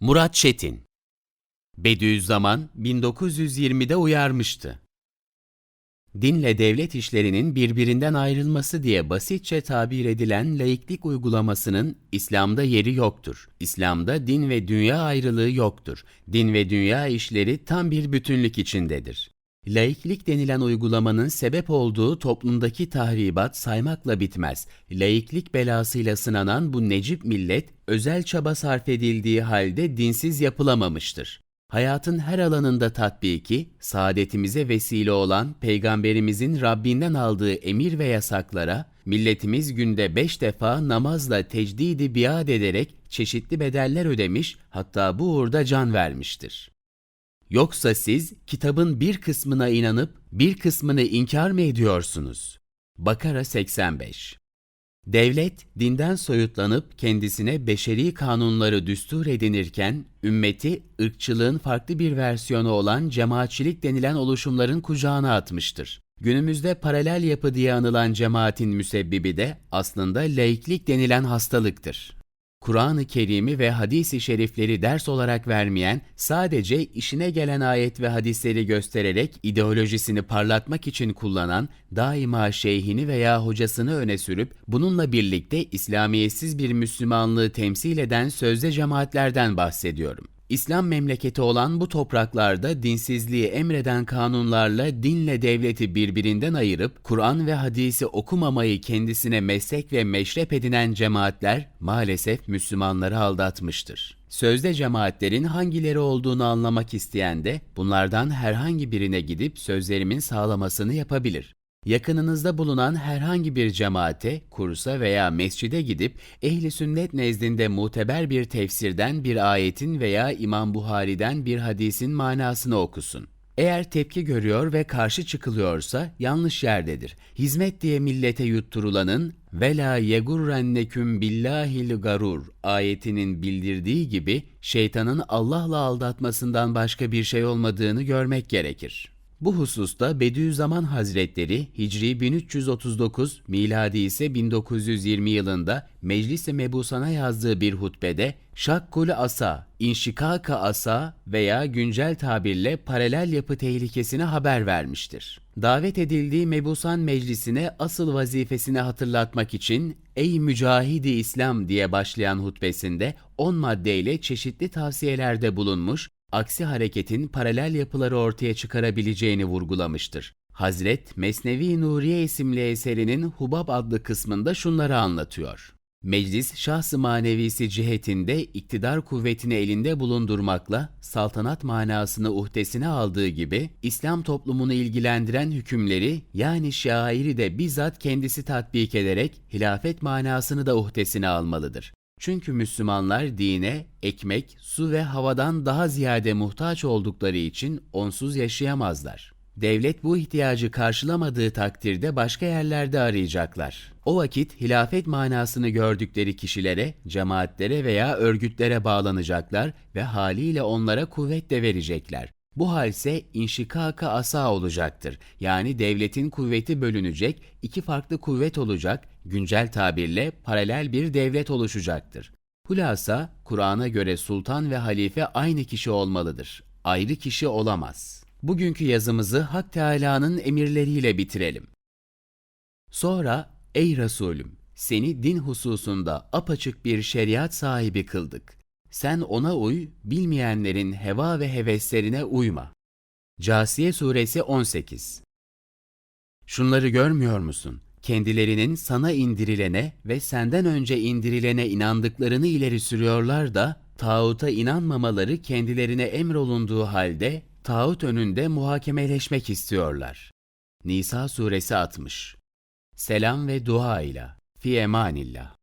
Murat Çetin Bediüzzaman 1920'de uyarmıştı. Dinle devlet işlerinin birbirinden ayrılması diye basitçe tabir edilen laiklik uygulamasının İslam'da yeri yoktur. İslam'da din ve dünya ayrılığı yoktur. Din ve dünya işleri tam bir bütünlük içindedir. Laiklik denilen uygulamanın sebep olduğu toplumdaki tahribat saymakla bitmez. Laiklik belasıyla sınanan bu necip millet, özel çaba sarf edildiği halde dinsiz yapılamamıştır. Hayatın her alanında tatbiki, saadetimize vesile olan Peygamberimizin Rabbinden aldığı emir ve yasaklara, milletimiz günde beş defa namazla tecdidi biat ederek çeşitli bedeller ödemiş, hatta bu uğurda can vermiştir. Yoksa siz kitabın bir kısmına inanıp bir kısmını inkar mı ediyorsunuz? Bakara 85 Devlet, dinden soyutlanıp kendisine beşeri kanunları düstur edinirken, ümmeti, ırkçılığın farklı bir versiyonu olan cemaatçilik denilen oluşumların kucağına atmıştır. Günümüzde paralel yapı diye anılan cemaatin müsebbibi de aslında laiklik denilen hastalıktır. Kur'an-ı Kerim'i ve hadis-i şerifleri ders olarak vermeyen, sadece işine gelen ayet ve hadisleri göstererek ideolojisini parlatmak için kullanan, daima şeyhini veya hocasını öne sürüp bununla birlikte İslamiyetsiz bir Müslümanlığı temsil eden sözde cemaatlerden bahsediyorum. İslam memleketi olan bu topraklarda dinsizliği emreden kanunlarla dinle devleti birbirinden ayırıp Kur'an ve hadisi okumamayı kendisine meslek ve meşrep edinen cemaatler maalesef Müslümanları aldatmıştır. Sözde cemaatlerin hangileri olduğunu anlamak isteyen de bunlardan herhangi birine gidip sözlerimin sağlamasını yapabilir. Yakınınızda bulunan herhangi bir cemaate, kursa veya mescide gidip ehli sünnet nezdinde muteber bir tefsirden bir ayetin veya İmam Buhari'den bir hadisin manasını okusun. Eğer tepki görüyor ve karşı çıkılıyorsa yanlış yerdedir. Hizmet diye millete yutturulanın vela yegurrenneküm billahil garur ayetinin bildirdiği gibi şeytanın Allah'la aldatmasından başka bir şey olmadığını görmek gerekir. Bu hususta Bediüzzaman Hazretleri Hicri 1339, miladi ise 1920 yılında Meclis-i Mebusan'a yazdığı bir hutbede şakkul asa, inşikaka asa veya güncel tabirle paralel yapı tehlikesine haber vermiştir. Davet edildiği Mebusan Meclisi'ne asıl vazifesini hatırlatmak için Ey mücahidi İslam diye başlayan hutbesinde 10 maddeyle çeşitli tavsiyelerde bulunmuş, aksi hareketin paralel yapıları ortaya çıkarabileceğini vurgulamıştır. Hazret Mesnevi Nuriye isimli eserinin Hubab adlı kısmında şunları anlatıyor. Meclis şahsı manevisi cihetinde iktidar kuvvetini elinde bulundurmakla saltanat manasını uhdesine aldığı gibi İslam toplumunu ilgilendiren hükümleri yani şairi de bizzat kendisi tatbik ederek hilafet manasını da uhdesine almalıdır. Çünkü Müslümanlar dine, ekmek, su ve havadan daha ziyade muhtaç oldukları için onsuz yaşayamazlar. Devlet bu ihtiyacı karşılamadığı takdirde başka yerlerde arayacaklar. O vakit hilafet manasını gördükleri kişilere, cemaatlere veya örgütlere bağlanacaklar ve haliyle onlara kuvvet de verecekler. Bu hal ise inşikaka asa olacaktır. Yani devletin kuvveti bölünecek, iki farklı kuvvet olacak, güncel tabirle paralel bir devlet oluşacaktır. Hulasa, Kur'an'a göre sultan ve halife aynı kişi olmalıdır. Ayrı kişi olamaz. Bugünkü yazımızı Hak Teâlâ'nın emirleriyle bitirelim. Sonra, ey Resulüm, seni din hususunda apaçık bir şeriat sahibi kıldık. Sen ona uy, bilmeyenlerin heva ve heveslerine uyma. Casiye Suresi 18 Şunları görmüyor musun? Kendilerinin sana indirilene ve senden önce indirilene inandıklarını ileri sürüyorlar da, tağuta inanmamaları kendilerine emrolunduğu halde, tağut önünde muhakemeleşmek istiyorlar. Nisa Suresi 60 Selam ve dua ile, fi emanillah.